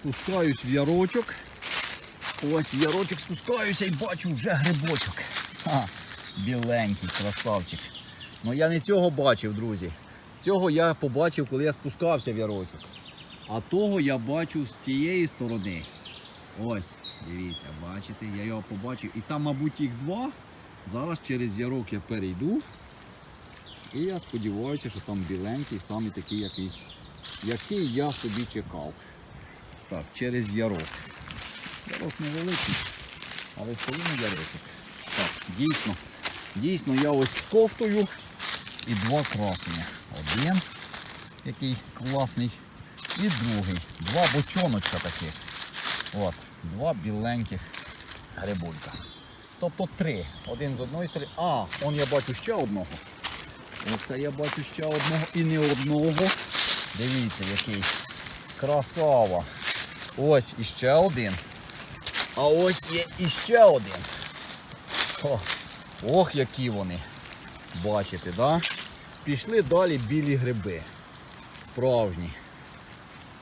спускаюсь в ярочок. Ось в ярочок спускаюся і бачу вже грибочок. Ха, біленький красавчик. Ну я не цього бачив, друзі. Цього я побачив, коли я спускався в ярочок. А того я бачу з тієї сторони. Ось, дивіться, бачите, я його побачив. І там, мабуть, їх два. Зараз через ярок я перейду. І я сподіваюся, що там біленький, саме такий, який, який я собі чекав. Так, через ярок. Ярок невеликий, але одно ярочок. Так, дійсно, дійсно я ось з кофтою і два красення. Один, який класний, і другий. Два бочоночка таких. От, два біленьких грибулька. Тобто три. Один з одної сторони. А, он я бачу ще одного. Оце я бачу ще одного і не одного. Дивіться, який красава. Ось іще один. А ось є іще один. О, ох, які вони. Бачите, да? Пішли далі білі гриби. Справжні.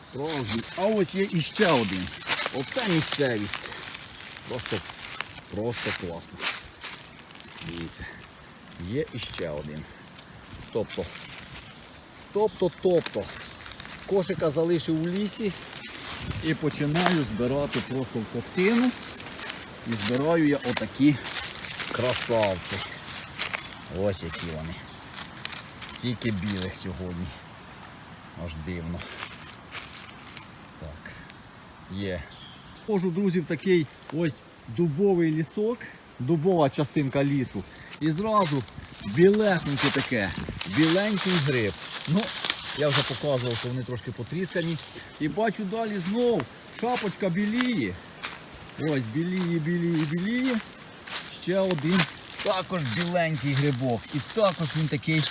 Справжні. А ось є іще один. Оце місцевість. Просто, просто класно. Дивіться. Є іще один. Тобто, тобто, тобто, кошика залишив у лісі і починаю збирати просто в ковтину. І збираю я отакі красавці. Ось які вони. Стільки білих сьогодні. Аж дивно. Так. Є. Хожу, друзі, в такий ось дубовий лісок, дубова частинка лісу. І зразу білесеньке таке, біленький гриб. Ну, я вже показував, що вони трошки потріскані. І бачу далі знов шапочка біліє. Ось біліє, біліє, біліє. Ще один також біленький грибок. І також він такий,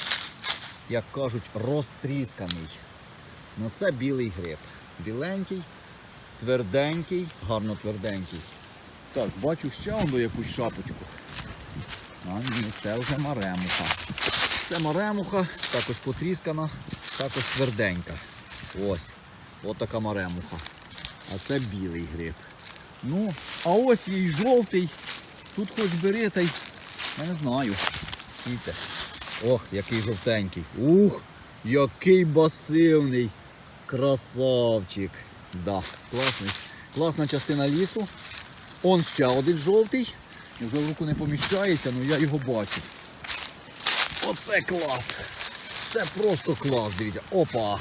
як кажуть, розтрісканий. Ну це білий гриб. Біленький, тверденький, гарно тверденький. Так, бачу ще одну якусь шапочку. А ні, це вже маремуха. Це маремуха, також потріскана, також тверденька. Ось. От така маремуха. А це білий гриб. Ну, а ось є й жовтий. Тут хоч бери та. Я не знаю. Кіте. Ох, який жовтенький. Ух, який басивний. Красавчик. Да, класний. Класна частина лісу. Он ще один жовтий. Вже в руку не поміщається, але я його бачу. Оце клас. Це просто клас, дивіться. Опа.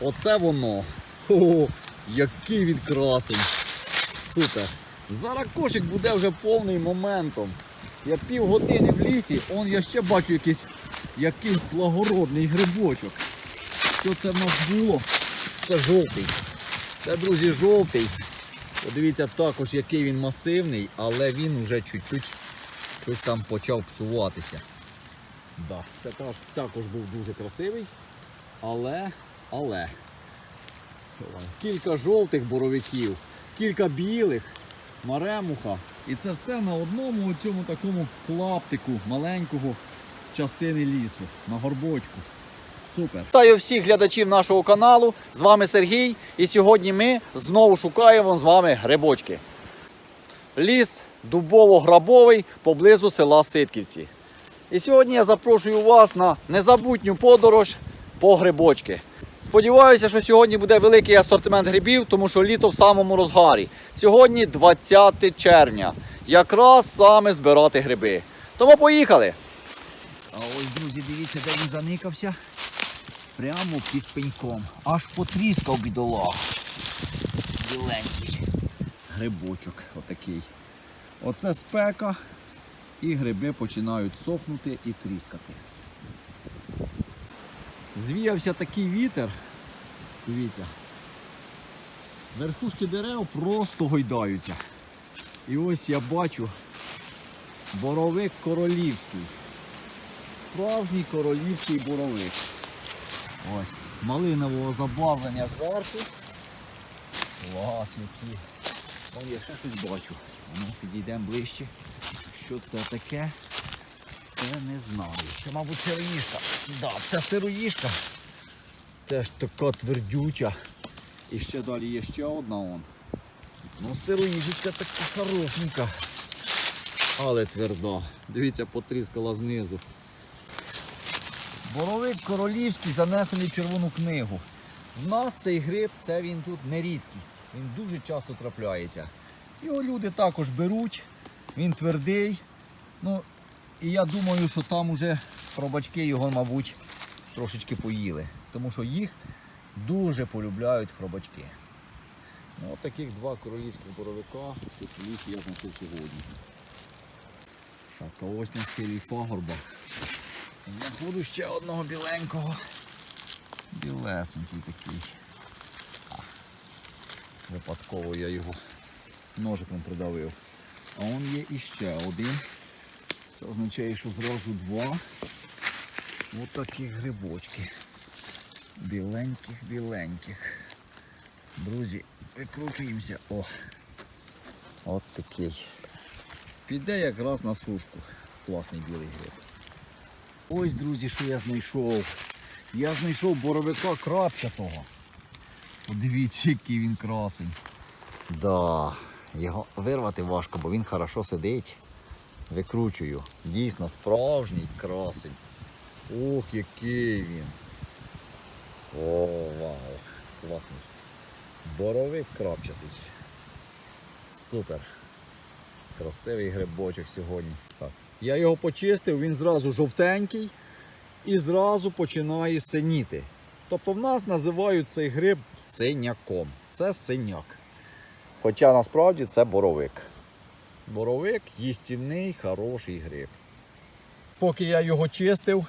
Оце воно. О, який він красень. Супер. Зараз кошик буде вже повний моментом. Я півгодини в лісі, он я ще бачу якийсь, якийсь благородний грибочок. Що це в нас було? Це жовтий. Це, друзі, жовтий. Подивіться також, який він масивний, але він вже чуть-чуть там почав псуватися. Да, це також, також був дуже красивий. Але, але. Кілька жовтих боровиків, кілька білих, маремуха. І це все на одному цьому такому клаптику маленького частини лісу, на горбочку. Супер. Вітаю всіх глядачів нашого каналу. З вами Сергій. І сьогодні ми знову шукаємо з вами грибочки. Ліс дубово-грабовий поблизу села Ситківці. І сьогодні я запрошую вас на незабутню подорож по грибочки. Сподіваюся, що сьогодні буде великий асортимент грибів, тому що літо в самому розгарі. Сьогодні 20 червня. Якраз саме збирати гриби. Тому поїхали! А ось, друзі, дивіться, де він заникався. Прямо під пеньком. Аж потріскав бідолах. Біленький. Грибочок отакий. Оце спека. І гриби починають сохнути і тріскати. Звіявся такий вітер. Дивіться. Верхушки дерев просто гойдаються. І ось я бачу боровик королівський. Справжній королівський боровик. Ось. Малинового забавлення зверху. Клас який. Вон я ще щось бачу. Ну, підійдемо ближче. Що це таке? Це не знаю. Це, мабуть, сироїшка. Да, це сироїшка. Теж така твердюча. І ще далі є ще одна он. Ну, сироїжечка така хорошенька. Але тверда. Дивіться, потріскала знизу. Боровик королівський занесений в червону книгу. В нас цей гриб це він тут не рідкість. Він дуже часто трапляється. Його люди також беруть, він твердий. Ну, і я думаю, що там уже хробачки його, мабуть, трошечки поїли. Тому що їх дуже полюбляють хробачки. Ну, от таких два королівських боровика тут в лісі я знайшов сьогодні. Так, а ось на схилі пагорба. Знаходжу ще одного біленького. Білесенький такий. Випадково я його ножиком придавив. А он є іще один. Це означає, що зразу два. Такі грибочки. Біленьких, біленьких. Друзі, викручуємося. О! От такий. Піде якраз на сушку. Класний білий гриб. Ось, друзі, що я знайшов. Я знайшов боровика крапчатого. Подивіться, який він красень. Да, його вирвати важко, бо він хорошо сидить. Викручую. Дійсно справжній красень. Ух, який він. О, вау. Класний. Боровик крапчатий. Супер. Красивий грибочок сьогодні. Так. Я його почистив, він зразу жовтенький і зразу починає синіти. Тобто в нас називають цей гриб синяком. Це синяк. Хоча насправді це боровик. Боровик їстівний, хороший гриб. Поки я його чистив,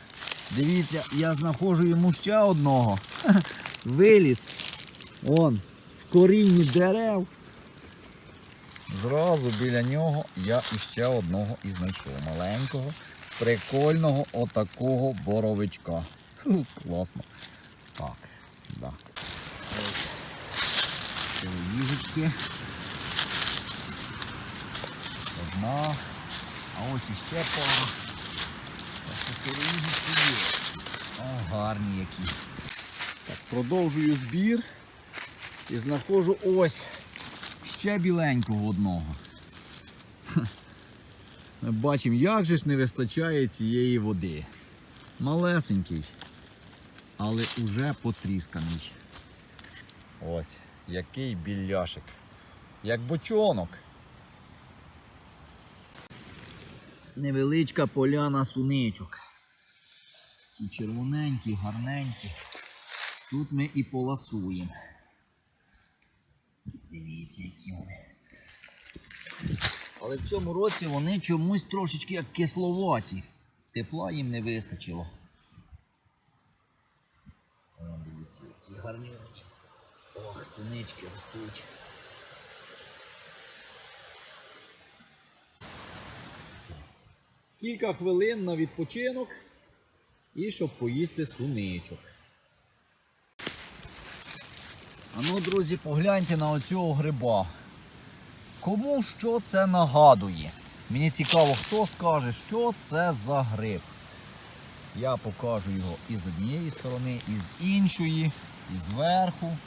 дивіться, я знаходжу йому ще одного. Виліз. Он, в корінні дерев. Зразу біля нього я іще одного і знайшов. Маленького, прикольного отакого боровичка. Ху, класно. Так, да. Ось. Це їжечки. Одна. А ось іще пара. О, гарні які. Так, продовжую збір і знаходжу ось ще біленького одного. Бачимо, як же ж не вистачає цієї води. Малесенький, але уже потрісканий. Ось, який біляшик. Як бочонок. Невеличка поляна суничок. І червоненькі, гарненькі. Тут ми і поласуємо. Дивіться, які вони. Але в цьому році вони чомусь трошечки як кисловаті. Тепла їм не вистачило. О, дивіться, які гарні. Ох, сунички ростуть. Кілька хвилин на відпочинок і щоб поїсти суничок. А ну, друзі, погляньте на оцього гриба. Кому що це нагадує? Мені цікаво, хто скаже, що це за гриб. Я покажу його і з однієї сторони, і з іншої, і зверху.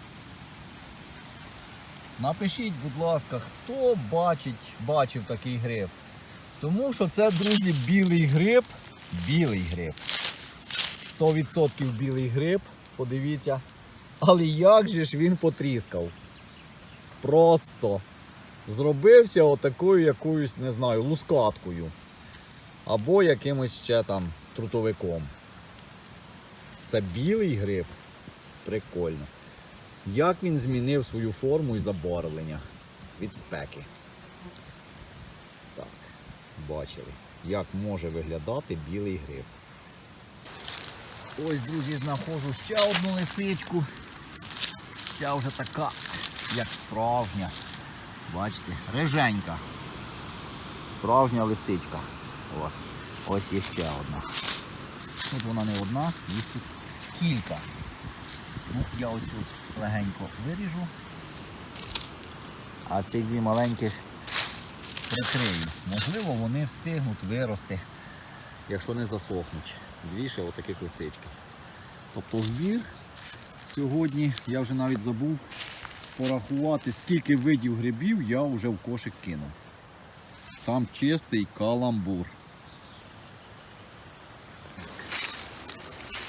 Напишіть, будь ласка, хто бачить, бачив такий гриб. Тому що це, друзі, білий гриб. Білий гриб. 100% білий гриб. Подивіться. Але як же ж він потріскав? Просто зробився отакою якоюсь, не знаю, лускаткою. Або якимось ще там трутовиком. Це білий гриб. Прикольно. Як він змінив свою форму і забарвлення від спеки. Бачили, як може виглядати білий гриб. Ось, друзі, знаходжу ще одну лисичку. Ця вже така, як справжня. Бачите, риженька. Справжня лисичка. О, ось є ще одна. Тут вона не одна, їх тут кілька. Ну, я оцю легенько виріжу. А ці дві маленькі прикрию. Можливо, вони встигнуть вирости, якщо не засохнуть. Дві ще отаких лисички. Тобто збір сьогодні, я вже навіть забув, порахувати, скільки видів грибів я вже в кошик кинув. Там чистий каламбур.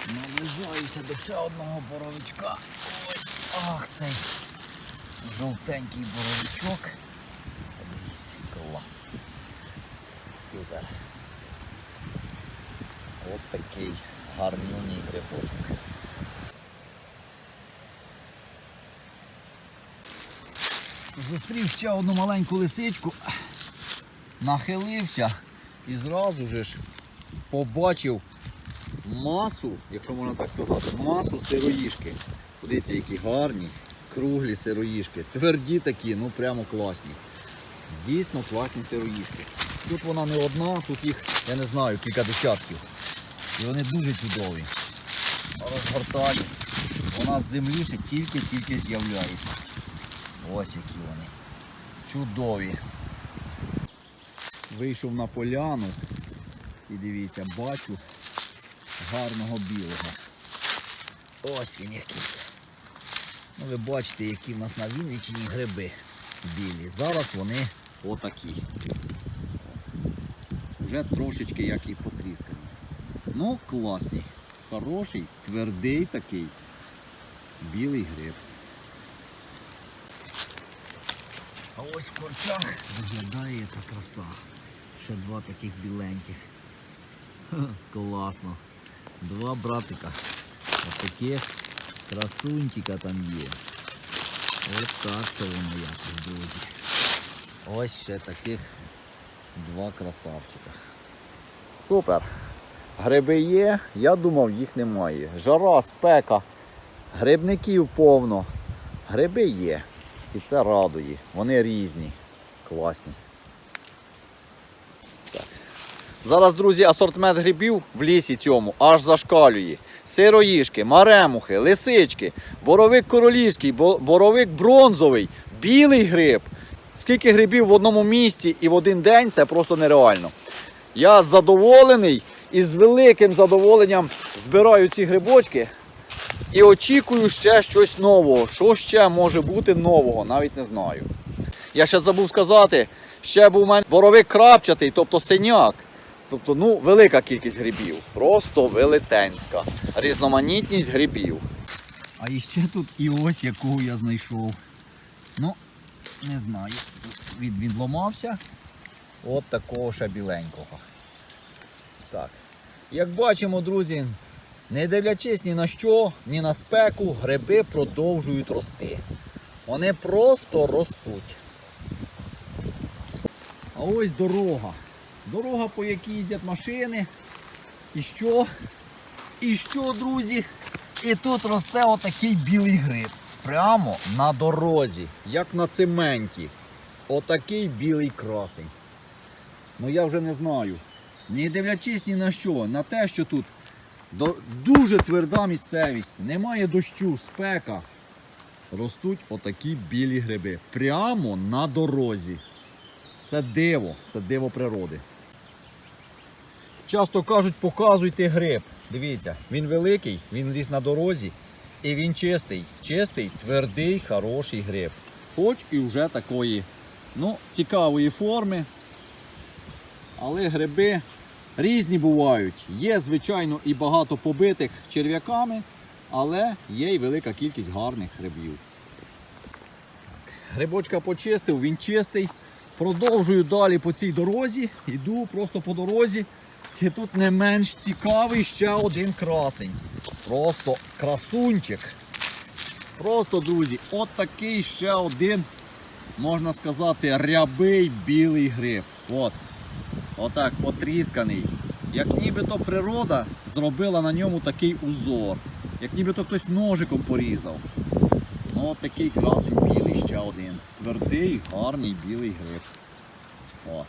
Наближаюся до ще одного боровичка. Ось, ах, цей жовтенький боровичок. Подивіться, клас. Супер. От такий гарнюній грибочок. Зустрів ще одну маленьку лисичку, нахилився і зразу же ж побачив масу, якщо можна так сказати, масу сироїшки. Подивіться, які гарні, круглі сироїшки. Тверді такі, ну прямо класні. Дійсно класні сироїшки. Тут вона не одна, тут їх, я не знаю, кілька десятків. І вони дуже чудові. Розгортаю. Вона з землі ще тільки-тільки з'являється. Ось які вони. Чудові. Вийшов на поляну і дивіться, бачу гарного білого. Ось він який. Ну ви бачите, які в нас на Вінниччині гриби білі. Зараз вони отакі. Вже трошечки як і потріскані. Ну, класні. Хороший, твердий такий білий гриб. А ось в корчах виглядає яка краса. Ще два таких біленьких. Ха, класно. Два братика. Ось таких красунчика там є. Ось так то воно якось, друзі. Ось ще таких два красавчика. Супер. Гриби є, я думав, їх немає. Жара, спека, грибників повно. Гриби є. І це радує. Вони різні, класні. Так. Зараз, друзі, асортимент грибів в лісі цьому аж зашкалює. Сироїшки, маремухи, лисички, боровик королівський, боровик бронзовий, білий гриб. Скільки грибів в одному місці і в один день це просто нереально. Я задоволений і з великим задоволенням збираю ці грибочки і очікую ще щось нового. Що ще може бути нового, навіть не знаю. Я ще забув сказати, ще був у мене боровик крапчатий, тобто синяк. Тобто, ну, велика кількість грибів. Просто велетенська. Різноманітність грибів. А іще тут і ось якого я знайшов. Ну, не знаю. Він відломався. От такого ще біленького. Так. Як бачимо, друзі, не дивлячись ні на що, ні на спеку, гриби продовжують рости. Вони просто ростуть. А ось дорога. Дорога, по якій їздять машини. І що? І що, друзі? І тут росте отакий білий гриб. Прямо на дорозі, як на цементі. Отакий білий красень. Ну я вже не знаю. Не дивлячись ні на що, на те, що тут дуже тверда місцевість, немає дощу, спека. Ростуть отакі білі гриби. Прямо на дорозі. Це диво, це диво природи. Часто кажуть, показуйте гриб. Дивіться, він великий, він ріс на дорозі і він чистий. Чистий, твердий, хороший гриб. Хоч і вже такої ну, цікавої форми. Але гриби різні бувають. Є, звичайно, і багато побитих черв'яками, але є і велика кількість гарних грибів. Грибочка почистив, він чистий. Продовжую далі по цій дорозі. Йду просто по дорозі. І тут не менш цікавий ще один красень. Просто красунчик. Просто, друзі, от такий ще один, можна сказати, рябий білий гриб. От. Отак потрісканий. Як нібито природа зробила на ньому такий узор. Як нібито хтось ножиком порізав. Ну от такий красень білий ще один. Твердий, гарний білий гриб. От.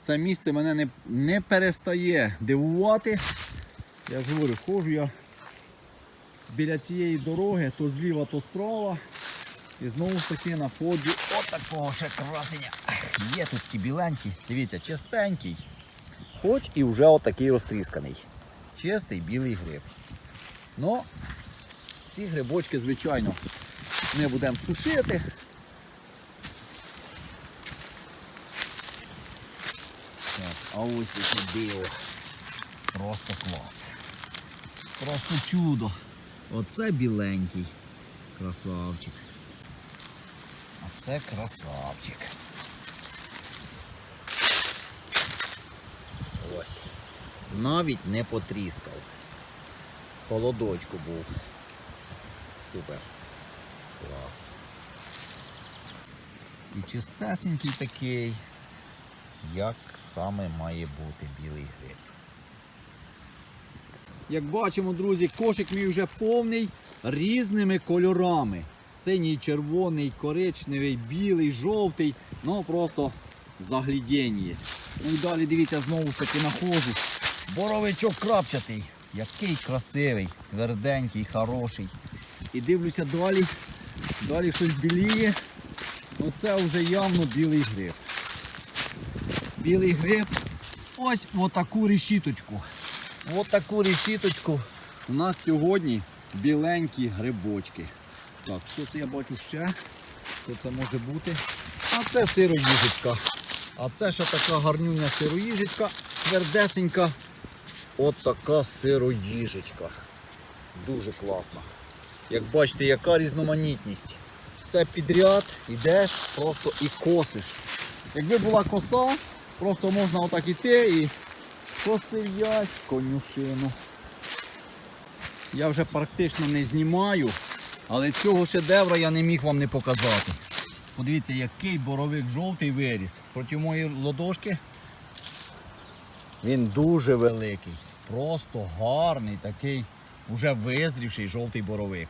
Це місце мене не, не перестає дивувати. Я ж говорю, ходжу я біля цієї дороги, то зліва, то справа. І знову ж таки находжу отакого ще красення. Є тут ці біленькі. Дивіться, чистенький. Хоч і вже отакий розтрісканий. Чистий білий гриб. Ну, Ці грибочки, звичайно, ми будемо сушити. Так, а ось яке диво. Просто клас. Просто чудо. Оце біленький. Красавчик. Це красавчик. Ось. Навіть не потріскав. Холодочку був. Супер. Клас. І чистесенький такий, як саме має бути білий гриб. Як бачимо, друзі, кошик мій вже повний різними кольорами. Синій, червоний, коричневий, білий, жовтий. Ну просто заглядіння. Ну і далі дивіться, знову ж таки находжу. Боровичок крапчатий. Який красивий, тверденький, хороший. І дивлюся далі. Далі щось біліє. Оце вже явно білий гриб. Білий гриб. Ось отаку решіточку. Ось таку решіточку. У нас сьогодні біленькі грибочки. Так, що це я бачу ще? Що це може бути? А це сироїжечка. А це ще така гарнюня сироїжечка, твердесенька. От така сироїжечка. Дуже класна. Як бачите, яка різноманітність. Все підряд, йдеш просто і косиш. Якби була коса, просто можна отак іти і посив'ять конюшину. Я вже практично не знімаю, але цього шедевра я не міг вам не показати. Подивіться, який боровик жовтий виріс. Проти моєї ладошки він дуже великий. Просто гарний такий, уже визрівший жовтий боровик.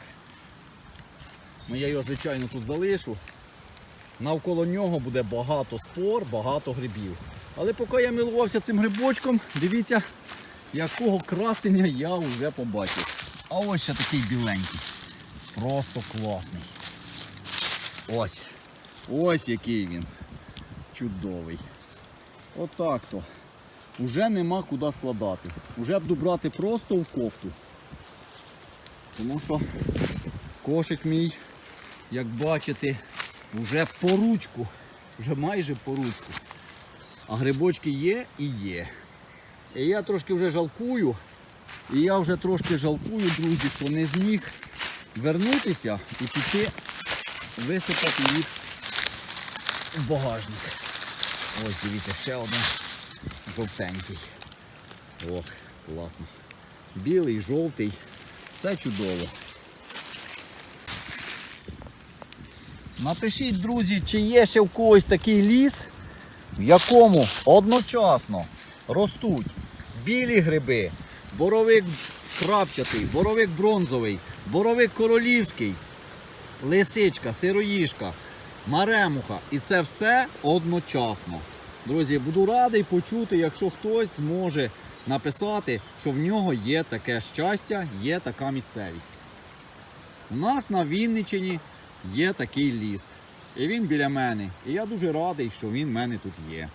Ну, я його, звичайно, тут залишу. Навколо нього буде багато спор, багато грибів. Але поки я милувався цим грибочком, дивіться, якого красення я вже побачив. А ось ще такий біленький. Просто класний. Ось. Ось який він. Чудовий. Отак то. Уже нема куди складати. Уже буду брати просто в кофту. Тому що кошик мій, як бачите, вже по ручку. Вже майже по ручку. А грибочки є і є. І я трошки вже жалкую. І я вже трошки жалкую, друзі, що не зміг вернутися і піти висипати їх в багажник. Ось дивіться, ще один жовтенький. О, класно. Білий, жовтий. Все чудово. Напишіть, друзі, чи є ще в когось такий ліс, в якому одночасно ростуть білі гриби, боровик крапчатий, боровик бронзовий, боровик королівський, лисичка, сироїжка, маремуха. І це все одночасно. Друзі, буду радий почути, якщо хтось зможе написати, що в нього є таке щастя, є така місцевість. У нас на Вінниччині є такий ліс. І він біля мене. І я дуже радий, що він в мене тут є.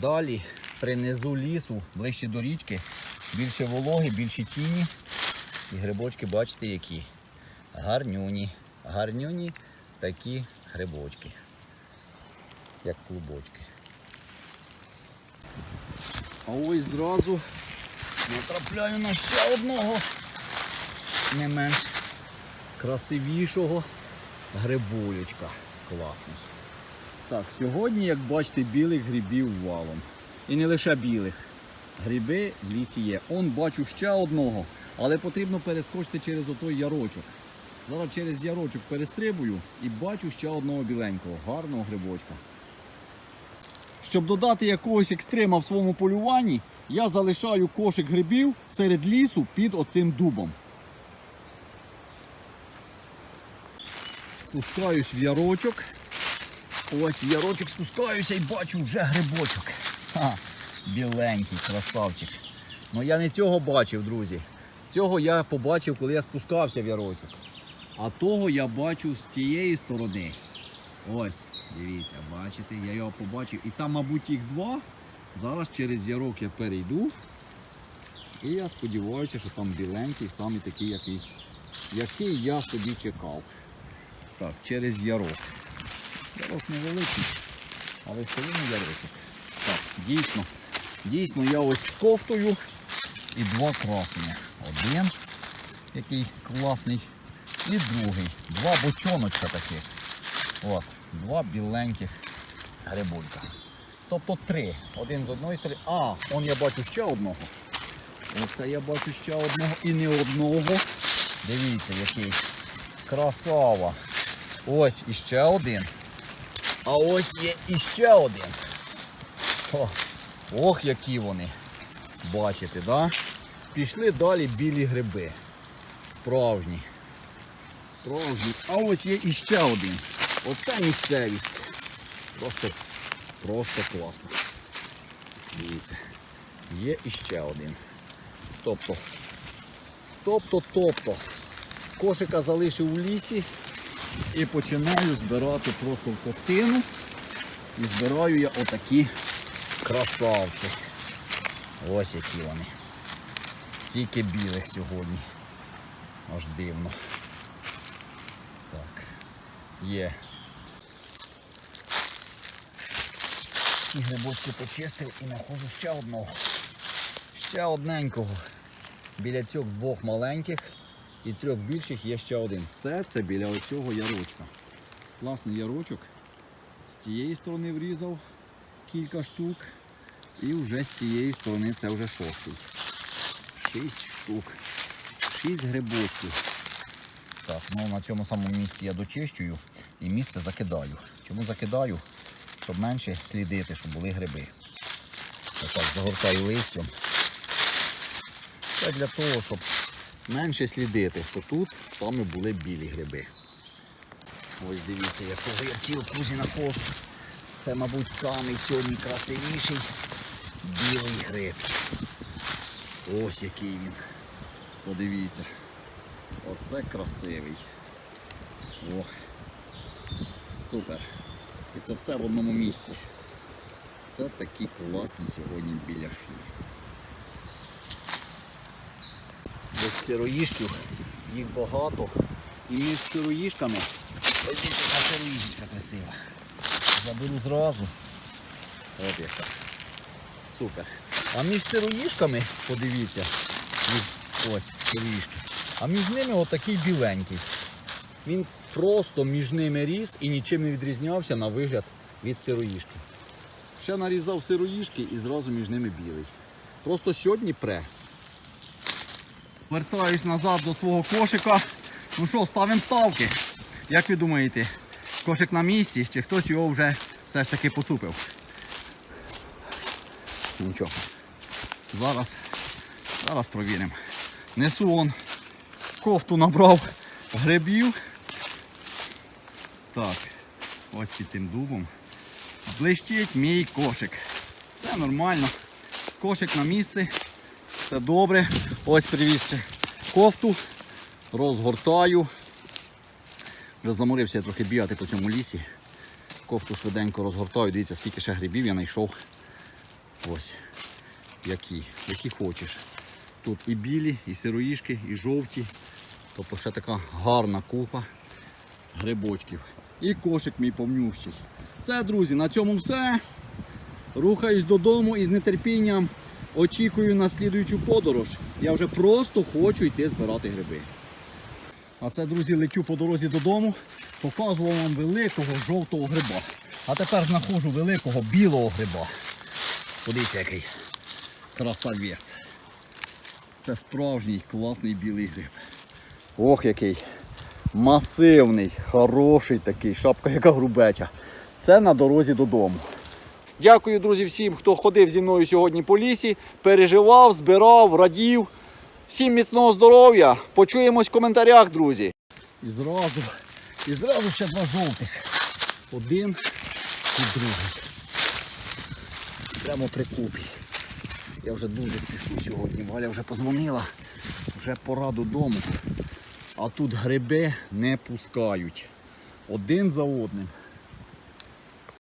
Далі принизу лісу, ближче до річки, більше вологи, більше тіні. І грибочки, бачите, які. Гарнюні. Гарнюні такі грибочки. Як клубочки. А ось зразу натрапляю на ще одного не менш красивішого грибулечка. Класний. Так, сьогодні, як бачите, білих грибів валом. І не лише білих. Гриби в лісі є. Он бачу ще одного, але потрібно перескочити через отой ярочок. Зараз через ярочок перестрибую і бачу ще одного біленького, гарного грибочка. Щоб додати якогось екстрима в своєму полюванні, я залишаю кошик грибів серед лісу під оцим дубом. Спускаюсь в ярочок. Ось в ярочок спускаюся і бачу вже грибочок. Ха, біленький красавчик. Ну я не цього бачив, друзі. Цього я побачив, коли я спускався в ярочок. А того я бачу з тієї сторони. Ось, дивіться, бачите, я його побачив. І там, мабуть, їх два. Зараз через ярок я перейду. І я сподіваюся, що там біленький, саме такий, як і який я собі чекав. Так, через ярок. Ярок невеликий, але все одно ярочок. Так, дійсно. Дійсно, я ось з кофтою і два красення. Один, який класний, і другий. Два бочоночка таких. От, два біленьких грибулька. Тобто три. Один з одної сторони. А, он я бачу ще одного. Оце я бачу ще одного і не одного. Дивіться, який. Красава. Ось іще один. А ось є іще один. О, ох, які вони. Бачите, да? Пішли далі білі гриби. Справжні. Справжні. А ось є іще один. Оце місцевість. Просто, просто класно. Дивіться. Є іще один. Тобто, тобто, тобто, кошика залишив у лісі і починаю збирати просто в ковтину. І збираю я отакі красавці. Ось які вони. Стільки білих сьогодні. Аж дивно. Так. Є. Ці грибочки почистив і знаходжу ще одного. Ще одненького. Біля цих двох маленьких і трьох більших є ще один. Все це біля оцього ярочка. Класний ярочок. З цієї сторони врізав кілька штук. І вже з цієї сторони це вже шостий. Шість штук. Шість грибочків. Так, ну на цьому самому місці я дочищую і місце закидаю. Чому закидаю? Щоб менше слідити, щоб були гриби. Отак загортаю листям. Це для того, щоб менше слідити, що тут саме були білі гриби. Ось дивіться, якого я ці окрузі знаходжу. Це, мабуть, самий сьогодні красивіший білий гриб. Ось який він. Подивіться. Оце красивий. Ох. Супер. І це все в одному місці. Це такі класні сьогодні біляші. Ось сироїшків, їх багато. І між сироїшками, ось яка сироїжечка красива. Заберу зразу. От яка. Супер. А між сироїшками, подивіться, ось сироїшки. А між ними отакий біленький. Він просто між ними ріс і нічим не відрізнявся на вигляд від сироїшки. Ще нарізав сироїшки і зразу між ними білий. Просто сьогодні пре. Вертаюсь назад до свого кошика. Ну що, ставимо ставки. Як ви думаєте, кошик на місці чи хтось його вже все ж таки поцупив? Нічого. Зараз, зараз провіримо. Несу он кофту набрав грибів. Так, ось під тим дубом. Блищить мій кошик. Все нормально. Кошик на місці. Все добре. Ось привіз кофту. Розгортаю. Вже заморився я трохи бігати по цьому лісі. Кофту швиденько розгортаю. Дивіться, скільки ще грибів я знайшов. Ось. Які, які хочеш. Тут і білі, і сироїшки, і жовті. Тобто ще така гарна купа грибочків. І кошик мій повнющий. Все, друзі, на цьому все. Рухаюсь додому і з нетерпінням очікую на слідуючу подорож. Я вже просто хочу йти збирати гриби. А це, друзі, летю по дорозі додому, показував вам великого жовтого гриба. А тепер знаходжу великого білого гриба. Подивіться, який красавець. Це справжній класний білий гриб. Ох, який масивний, хороший такий, шапка яка грубеча. Це на дорозі додому. Дякую, друзі, всім, хто ходив зі мною сьогодні по лісі, переживав, збирав, радів. Всім міцного здоров'я. Почуємось в коментарях, друзі. І зразу, і зразу ще два жовтих. Один і другий. Прямо при купі. Я вже дуже спішу сьогодні. Валя вже позвонила, вже пора додому. А тут гриби не пускають. Один за одним.